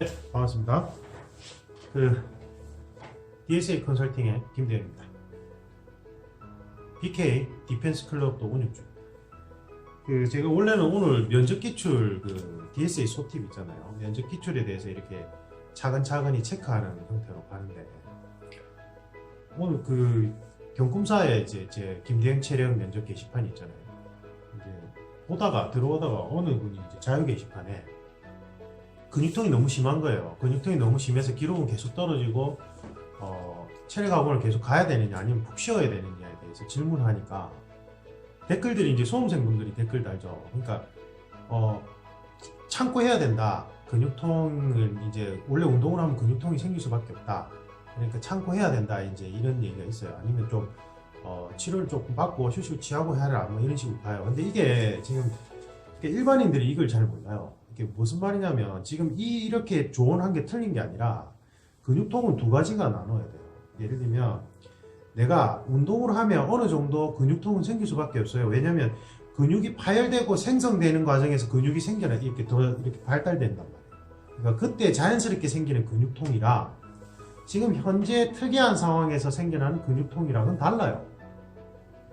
네, 반갑습니다. 그 DSA 컨설팅의 김대현입니다. BK 디펜스 클럽도 운영 중입니다. 그 제가 원래는 오늘 면접 기출 그 DSA 소팁 있잖아요. 면접 기출에 대해서 이렇게 차근차근히 체크하는 형태로 가는데 오늘 그 경품사에 이제 제 김대현 체력 면접 게시판이 있잖아요. 이제 보다가 들어오다가 어느 분이 이제 자유 게시판에 근육통이 너무 심한 거예요. 근육통이 너무 심해서 기록은 계속 떨어지고 어, 체력 학원을 계속 가야 되느냐 아니면 푹 쉬어야 되느냐에 대해서 질문하니까 댓글들이 이제 수험생분들이 댓글 달죠. 그러니까 어, 참고 해야 된다. 근육통을 이제 원래 운동을 하면 근육통이 생길 수밖에 없다. 그러니까 참고 해야 된다. 이제 이런 얘기가 있어요. 아니면 좀 어, 치료를 조금 받고 휴식을 취하고 해라. 뭐 이런 식으로 봐요. 근데 이게 지금 일반인들이 이걸 잘 몰라요. 이게 무슨 말이냐면 지금 이 이렇게 조언한 게 틀린 게 아니라 근육통은 두 가지가 나눠야 돼요. 예를 들면 내가 운동을 하면 어느 정도 근육통은 생길 수밖에 없어요. 왜냐면 근육이 파열되고 생성되는 과정에서 근육이 생겨나 이렇게 더 이렇게 발달된단 말이에요. 그러니까 그때 자연스럽게 생기는 근육통이라 지금 현재 특이한 상황에서 생겨나는 근육통이랑은 달라요.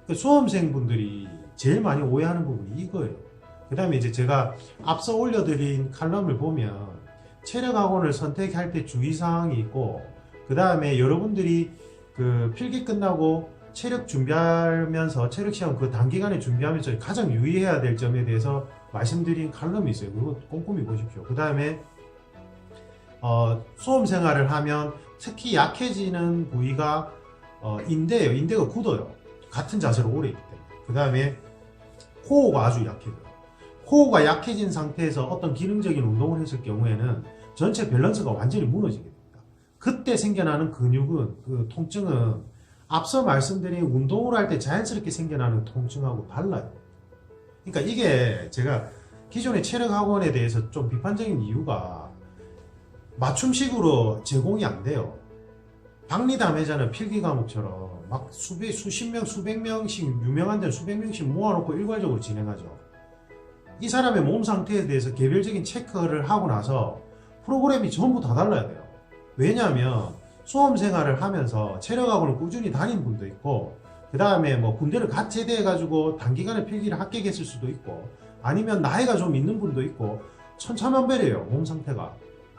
그 수험생분들이 제일 많이 오해하는 부분이 이거예요. 그 다음에 이제 제가 앞서 올려드린 칼럼을 보면 체력 학원을 선택할 때 주의사항이 있고 그 다음에 여러분들이 그 필기 끝나고 체력 준비하면서 체력 시험 그 단기간에 준비하면서 가장 유의해야 될 점에 대해서 말씀드린 칼럼이 있어요. 그거 꼼꼼히 보십시오. 그 다음에 어, 수험 생활을 하면 특히 약해지는 부위가 어, 인대예요. 인대가 굳어요. 같은 자세로 오래 있기 때문에. 그 다음에 코어가 아주 약해져요. 코어가 약해진 상태에서 어떤 기능적인 운동을 했을 경우에는 전체 밸런스가 완전히 무너지게 됩니다. 그때 생겨나는 근육은 그 통증은 앞서 말씀드린 운동을 할 때 자연스럽게 생겨나는 통증하고 달라요. 그러니까 이게 제가 기존의 체력 학원에 대해서 좀 비판적인 이유가 맞춤식으로 제공이 안 돼요. 박리담 회자는 필기 과목처럼 막 수백, 수십 명, 수백 명씩 유명한 데는 수백 명씩 모아놓고 일괄적으로 진행하죠. 이 사람의 몸 상태에 대해서 개별적인 체크를 하고 나서 프로그램이 전부 다 달라야 돼요. 왜냐하면 수험 생활을 하면서 체력학원을 꾸준히 다닌 분도 있고 그 다음에 뭐 군대를 갓 제대해 가지고 단기간에 필기를 합격했을 수도 있고 아니면 나이가 좀 있는 분도 있고 천차만별이에요 몸 상태가.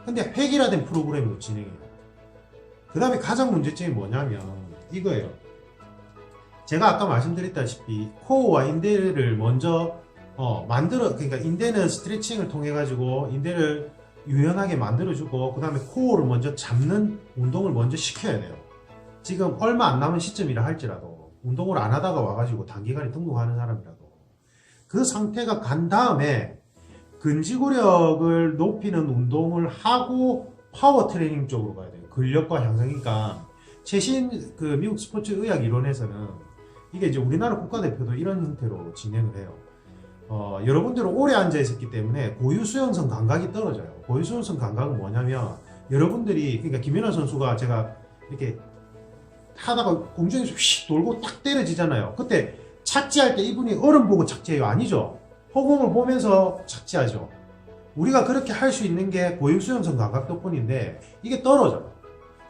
근데 획일화된 프로그램으로 진행해요. 그 다음에 가장 문제점이 뭐냐면 이거예요. 제가 아까 말씀드렸다시피 코어와 인대를 먼저 어, 만들어 그러니까 인대는 스트레칭을 통해 가지고 인대를 유연하게 만들어주고 그 다음에 코어를 먼저 잡는 운동을 먼저 시켜야 돼요. 지금 얼마 안 남은 시점이라 할지라도 운동을 안 하다가 와가지고 단기간에 등록하는 사람이라도 그 상태가 간 다음에 근지구력을 높이는 운동을 하고 파워 트레이닝 쪽으로 가야 돼요. 근력과 향상이니까 최신 그 미국 스포츠 의학 이론에서는 이게 이제 우리나라 국가대표도 이런 형태로 진행을 해요. 어, 여러분들은 오래 앉아 있었기 때문에 고유 수용성 감각이 떨어져요. 고유 수용성 감각은 뭐냐면 여러분들이 그러니까 김연아 선수가 제가 이렇게 하다가 공중에서 휙 돌고 딱 때려지잖아요. 그때 착지할 때 이분이 얼음 보고 착지해요. 아니죠. 허공을 보면서 착지하죠. 우리가 그렇게 할 수 있는 게 고유 수용성 감각 덕분인데 이게 떨어져요.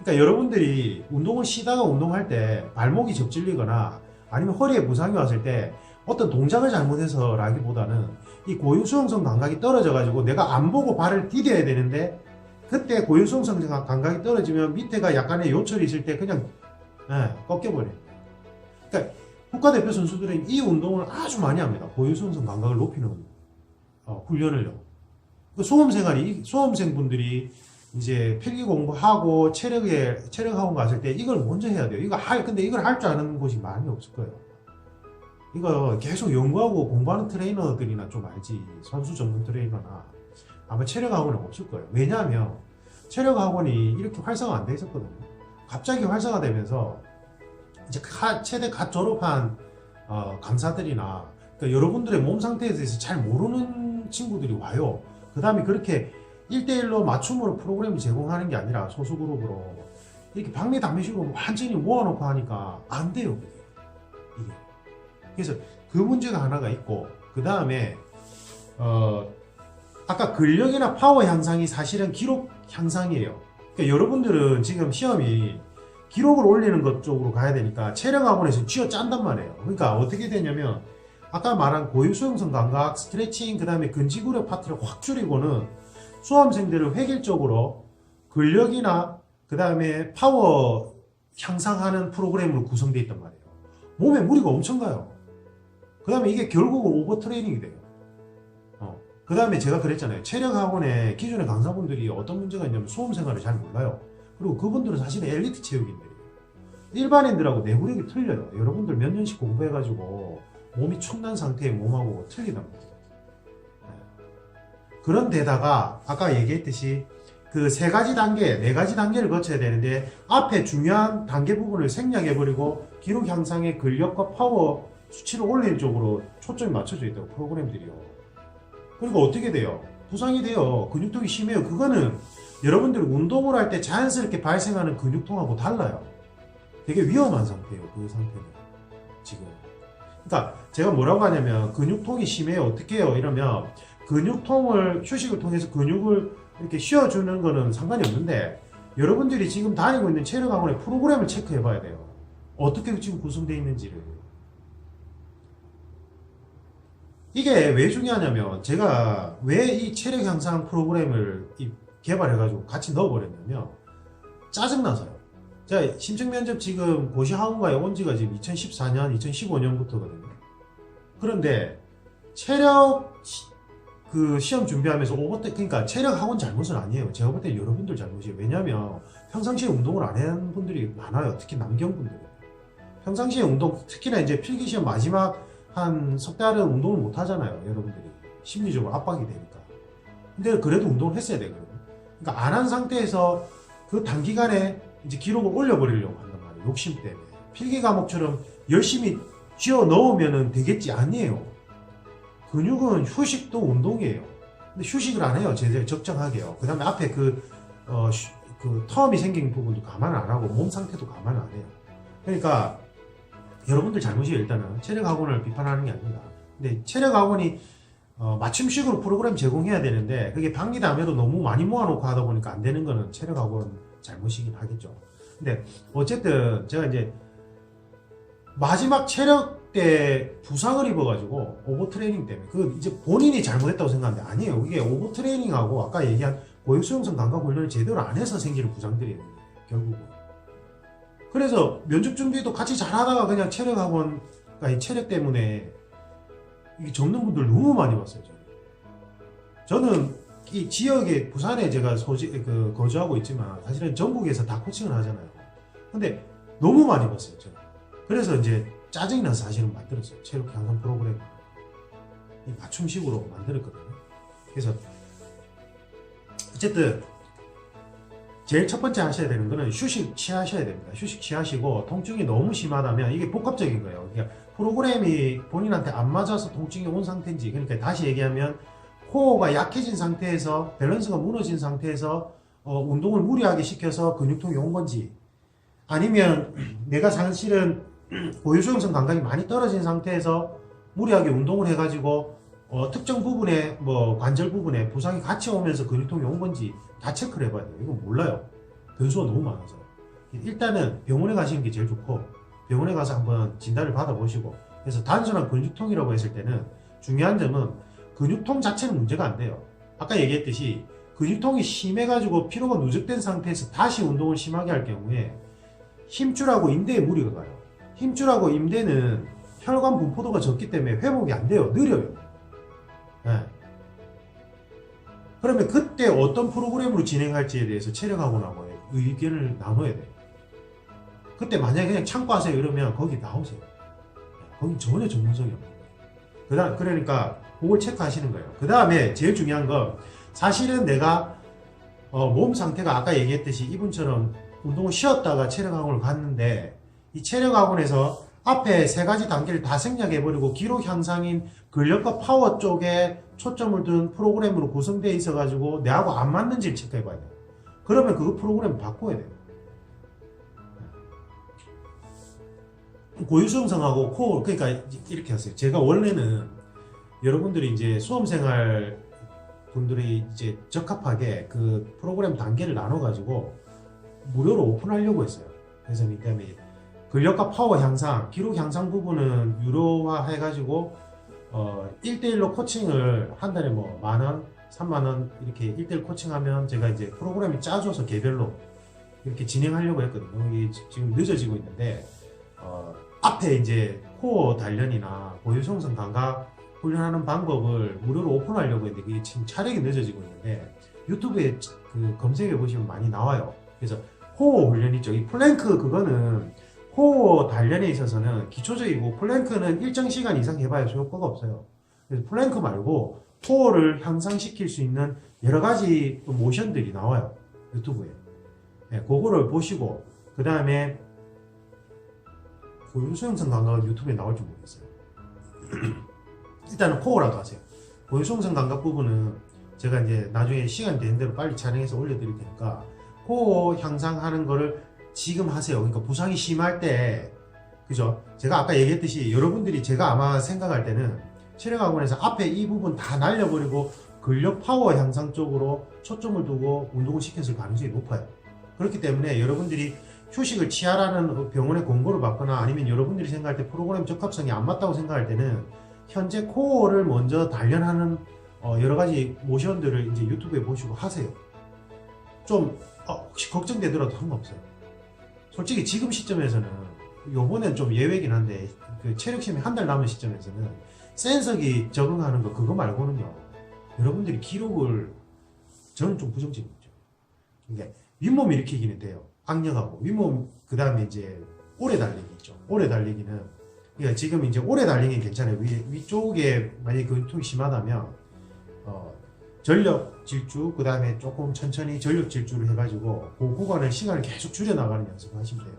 그러니까 여러분들이 운동을 쉬다가 운동할 때 발목이 접질리거나 아니면 허리에 부상이 왔을 때 어떤 동작을 잘못해서라기보다는 이 고유수용성 감각이 떨어져 가지고 내가 안 보고 발을 디뎌야 되는데 그때 고유수용성 감각이 떨어지면 밑에가 약간의 요철이 있을 때 그냥 예, 꺾여버려요. 그러니까 국가대표 선수들은 이 운동을 아주 많이 합니다. 고유수용성 감각을 높이는 어, 훈련을요. 그 수험생활이 수험생분들이 이제 필기 공부하고 체력에 체력 학원 갔을 때 이걸 먼저 해야 돼요. 이거 할 근데 이걸 할 줄 아는 곳이 많이 없을 거예요. 이거 계속 연구하고 공부하는 트레이너들이나 좀 알지 선수 전문 트레이너나 아마 체력 학원은 없을 거예요. 왜냐하면 체력 학원이 이렇게 활성화 안 돼 있었거든요. 갑자기 활성화되면서 이제 가- 최대 갓 졸업한 어, 강사들이나 그러니까 여러분들의 몸 상태에 대해서 잘 모르는 친구들이 와요. 그 다음에 그렇게 1대1로 맞춤으로 프로그램을 제공하는 게 아니라 소수 그룹으로 이렇게 박리담배식으로 완전히 모아놓고 하니까 안 돼요. 그래서 그 문제가 하나가 있고 그 다음에 어 아까 근력이나 파워 향상이 사실은 기록 향상이에요. 그러니까 여러분들은 지금 시험이 기록을 올리는 것 쪽으로 가야 되니까 체력 학원에서 쥐어 짠단 말이에요. 그러니까 어떻게 되냐면 아까 말한 고유 수용성 감각, 스트레칭, 그 다음에 근지구력 파트를 확 줄이고는 수험생들을 획일적으로 근력이나 그 다음에 파워 향상하는 프로그램으로 구성되어 있단 말이에요. 몸에 무리가 엄청 가요. 그 다음에 이게 결국은 오버 트레이닝이 돼요. 어. 그 다음에 제가 그랬잖아요. 체력 학원에 기존의 강사분들이 어떤 문제가 있냐면 수험 생활을 잘 몰라요. 그리고 그분들은 사실은 엘리트 체육인들이에요. 일반인들하고 내구력이 틀려요. 여러분들 몇 년씩 공부해가지고 몸이 촌난 상태의 몸하고 말이에요. 네. 그런 데다가 아까 얘기했듯이 그 세 가지 단계, 네 가지 단계를 거쳐야 되는데 앞에 중요한 단계 부분을 생략해버리고 기록 향상의 근력과 파워 수치를 올리는 쪽으로 초점이 맞춰져 있다고 프로그램들이요. 그리고 어떻게 돼요? 부상이 돼요. 근육통이 심해요. 그거는 여러분들이 운동을 할 때 자연스럽게 발생하는 근육통하고 달라요. 되게 위험한 상태예요. 그 상태는 지금. 그러니까 제가 뭐라고 하냐면 근육통이 심해요. 어떻게 해요? 이러면 근육통을 휴식을 통해서 근육을 이렇게 쉬어주는 거는 상관이 없는데 여러분들이 지금 다니고 있는 체력 학원의 프로그램을 체크해 봐야 돼요. 어떻게 지금 구성되어 있는지를. 이게 왜 중요하냐면 제가 왜 이 체력 향상 프로그램을 이 개발해가지고 같이 넣어버렸냐면 짜증나서요. 제가 심층 면접 지금 고시 학원가에 온 지가 지금 2014년, 2015년부터거든요. 그런데 체력 시- 그 시험 준비하면서 오버 때 그러니까 체력 학원 잘못은 아니에요. 제가 볼 때 여러분들 잘못이에요. 왜냐하면 평상시에 운동을 안 하는 분들이 많아요. 특히 남경분들. 평상시에 운동 특히나 이제 필기 시험 마지막 한 석 달은 운동을 못 하잖아요. 여러분들이 심리적으로 압박이 되니까. 근데 그래도 운동을 했어야 되거든요. 그러니까 안 한 상태에서 그 단기간에 이제 기록을 올려버리려고 한단 말이에요. 욕심 때문에. 필기 과목처럼 열심히 쥐어 넣으면 되겠지 아니에요. 근육은 휴식도 운동이에요. 근데 휴식을 안 해요. 제대로 적정하게요. 그 다음에 앞에 그, 어, 쉬- 그 텀이 생긴 부분도 감안 안 하고 몸 상태도 감안 안 해요. 그러니까 여러분들 잘못이에요. 일단은 체력 학원을 비판하는 게 아닙니다. 근데 체력 학원이 어, 맞춤식으로 프로그램 제공해야 되는데 그게 방기담에도 너무 많이 모아놓고 하다 보니까 안 되는 거는 체력 학원 잘못이긴 하겠죠. 근데 어쨌든 제가 이제 마지막 체력 때 부상을 입어가지고 오버 트레이닝 때문에 그 이제 본인이 잘못했다고 생각하는데 아니에요. 이게 오버 트레이닝하고 아까 얘기한 고유 수용성 감각 훈련을 제대로 안 해서 생기는 부상들이에요. 결국은. 그래서 면접 준비도 같이 잘하다가 그냥 체력 학원, 아니 체력 때문에 이게 접는 분들 너무 많이 봤어요. 저는. 저는 이 지역에 부산에 제가 소지 그 거주하고 있지만 사실은 전국에서 다 코칭을 하잖아요. 근데 너무 많이 봤어요. 제가. 그래서 이제 짜증이 나서 사실은 만들었어요. 체력 향상 프로그램. 이 맞춤식으로 만들었거든요. 그래서 어쨌든 제일 첫 번째 하셔야 되는 거는 휴식 취하셔야 됩니다. 휴식 취하시고 통증이 너무 심하다면 이게 복합적인 거예요. 그러니까 프로그램이 본인한테 안 맞아서 통증이 온 상태인지 그러니까 다시 얘기하면 코어가 약해진 상태에서 밸런스가 무너진 상태에서 어, 운동을 무리하게 시켜서 근육통이 온 건지 아니면 내가 사실은 고유수용성 감각이 많이 떨어진 상태에서 무리하게 운동을 해가지고 어, 특정 부분에 뭐 관절 부분에 부상이 같이 오면서 근육통이 온 건지 다 체크를 해봐야 돼요. 이건 몰라요. 변수가 너무 많아서. 일단은 병원에 가시는 게 제일 좋고 병원에 가서 한번 진단을 받아보시고 그래서 단순한 근육통이라고 했을 때는 중요한 점은 근육통 자체는 문제가 안 돼요. 아까 얘기했듯이 근육통이 심해가지고 피로가 누적된 상태에서 다시 운동을 심하게 할 경우에 힘줄하고 인대에 무리가 가요. 힘줄하고 인대는 혈관 분포도가 적기 때문에 회복이 안 돼요. 느려요. 예. 그러면 그때 어떤 프로그램으로 진행할지에 대해서 체력학원하고 의견을 나눠야 돼요. 그때 만약에 그냥 참고 하세요 이러면 거기 나오세요. 예, 거기 전혀 전문성이 없는 거예요. 그다음 그러니까 그걸 체크하시는 거예요. 그 다음에 제일 중요한 건 사실은 내가 어, 몸 상태가 아까 얘기했듯이 이분처럼 운동을 쉬었다가 체력학원을 갔는데 이 체력학원에서 앞에 세 가지 단계를 다 생략해버리고 기록 향상인 근력과 파워 쪽에 초점을 둔 프로그램으로 구성되어 있어가지고 내하고 안 맞는지를 체크해봐야 돼요. 그러면 그 프로그램 바꿔야 돼요. 고유수용성하고 코어 그러니까 이렇게 하세요. 제가 원래는 여러분들이 이제 수험생활 분들이 이제 적합하게 그 프로그램 단계를 나눠가지고 무료로 오픈하려고 했어요. 그래서 이 때문에 근력과 파워 향상, 기록 향상 부분은 유료화 해가지고 어 1대1로 코칭을 한 달에 뭐 만 원, 3만 원 이렇게 1대1 코칭하면 제가 이제 프로그램이 짜줘서 개별로 이렇게 진행하려고 했거든요. 이게 지- 지금 늦어지고 있는데 어 앞에 이제 코어 단련이나 고유성성 감각 훈련하는 방법을 무료로 오픈하려고 했는데 그게 지금 차력이 늦어지고 있는데 유튜브에 그 검색해 보시면 많이 나와요. 그래서 코어 훈련 있죠. 이 플랭크 그거는 코어 단련에 있어서는 기초적이고 플랭크는 일정 시간 이상 해봐야 효과가 없어요. 그래서 플랭크 말고 코어를 향상시킬 수 있는 여러 가지 또 모션들이 나와요. 유튜브에. 네, 그거를 보시고 그 다음에 고유수영성 감각은 유튜브에 나올지 모르겠어요. 일단은 코어라도 하세요. 고유수영성 감각 부분은 제가 이제 나중에 시간 되는 대로 빨리 촬영해서 올려드릴 테니까 코어 향상하는 거를 지금 하세요. 그러니까 부상이 심할 때 그죠? 제가 아까 얘기했듯이 여러분들이 제가 아마 생각할 때는 체력학원에서 앞에 이 부분 다 날려버리고 근력 파워 향상 쪽으로 초점을 두고 운동을 시켰을 가능성이 높아요. 그렇기 때문에 여러분들이 휴식을 취하라는 병원의 권고를 받거나 아니면 여러분들이 생각할 때 프로그램 적합성이 안 맞다고 생각할 때는 현재 코어를 먼저 단련하는 어, 여러 가지 모션들을 이제 유튜브에 보시고 하세요. 좀 어, 혹시 걱정되더라도 상관없어요. 솔직히 지금 시점에서는 요번엔 좀 예외긴 한데 그 체력 시험이 한 달 남은 시점에서는 센서기 적응하는 거 그거 말고는요 여러분들이 기록을 저는 좀 부정적이죠. 이게 윗몸 일으키기는 돼요. 악력하고 윗몸 그 다음에 이제 오래 달리기 있죠. 오래 달리기는 그러니까 지금 이제 오래 달리기 괜찮아요. 위, 위쪽에 만약에 근통이 심하다면 어, 전력 질주 그 다음에 조금 천천히 전력 질주를 해가지고 그 구간을 시간을 계속 줄여 나가는 연습을 하시면 돼요.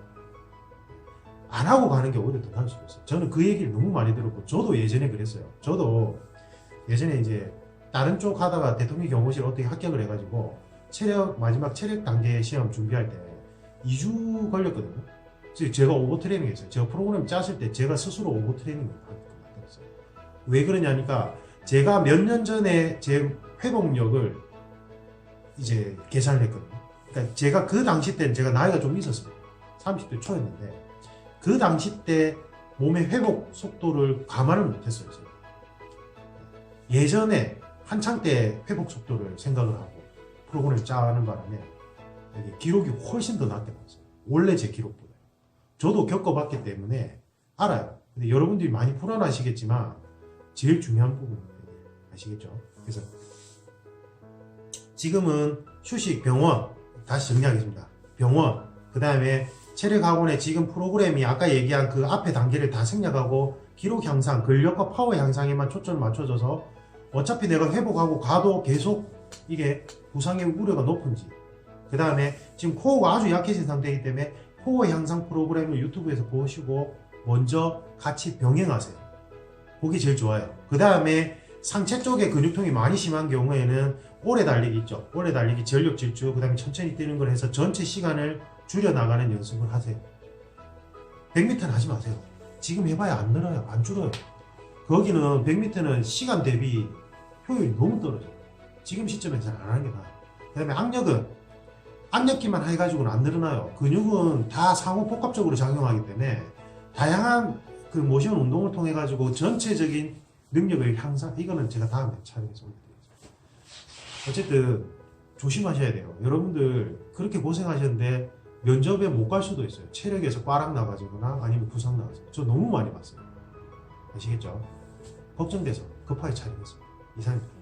안 하고 가는 게 오히려 더 나을 수도 있어요. 저는 그 얘기를 너무 많이 들었고 저도 예전에 그랬어요. 저도 예전에 이제 다른 쪽 하다가 대통령 경호실 어떻게 합격을 해가지고 체력 마지막 체력 단계 시험 준비할 때 2주 걸렸거든요. 제- 제가 오버 트레이닝 했어요. 제가 프로그램 짰을 때 제가 스스로 오버 트레이닝을 만들었어요. 왜 그러냐니까 제가 몇 년 전에 제 회복력을 이제 계산을 했거든요. 그러니까 제가 그 당시 때는 제가 나이가 좀 있었어요. 30대 초였는데 그 당시 때 몸의 회복 속도를 감안을 못했어요. 제가. 예전에 한창 때 회복 속도를 생각을 하고 프로그램을 짜는 바람에 기록이 훨씬 더 낮게 나왔어요. 원래 제 기록보다. 저도 겪어봤기 때문에 알아요. 근데 여러분들이 많이 불안하시겠지만 제일 중요한 부분입니다. 아시겠죠? 그래서 지금은 휴식, 병원 다시 정리하겠습니다. 병원 그 다음에 체력학원의 지금 프로그램이 아까 얘기한 그 앞에 단계를 다 생략하고 기록 향상, 근력과 파워 향상에만 초점을 맞춰줘서 어차피 내가 회복하고 가도 계속 이게 부상의 우려가 높은지 그 다음에 지금 코어가 아주 약해진 상태이기 때문에 코어 향상 프로그램을 유튜브에서 보시고 먼저 같이 병행하세요. 그게 제일 좋아요. 그 다음에 상체 쪽에 근육통이 많이 심한 경우에는 오래 달리기 있죠. 오래 달리기, 전력 질주, 그 다음에 천천히 뛰는 걸 해서 전체 시간을 줄여 나가는 연습을 하세요. 100m는 하지 마세요. 지금 해봐야 안 늘어요. 안 줄어요. 거기는 100m는 시간 대비 효율이 너무 떨어져요. 지금 시점에서는 안 하는 게 나아요. 그 다음에 악력은 악력기만 해가지고는 안 늘어나요. 근육은 다 상호 복합적으로 작용하기 때문에 다양한 그 모션 운동을 통해 가지고 전체적인 능력을 향상 이거는 제가 다음에 촬영해서 올려드리겠습니다. 어쨌든 조심하셔야 돼요. 여러분들 그렇게 고생하셨는데 면접에 못 갈 수도 있어요. 체력에서 꽈락 나가지거나 아니면 부상 나가지고 저 너무 많이 봤어요. 아시겠죠? 걱정돼서 급하게 촬영했습니다. 이상입니다.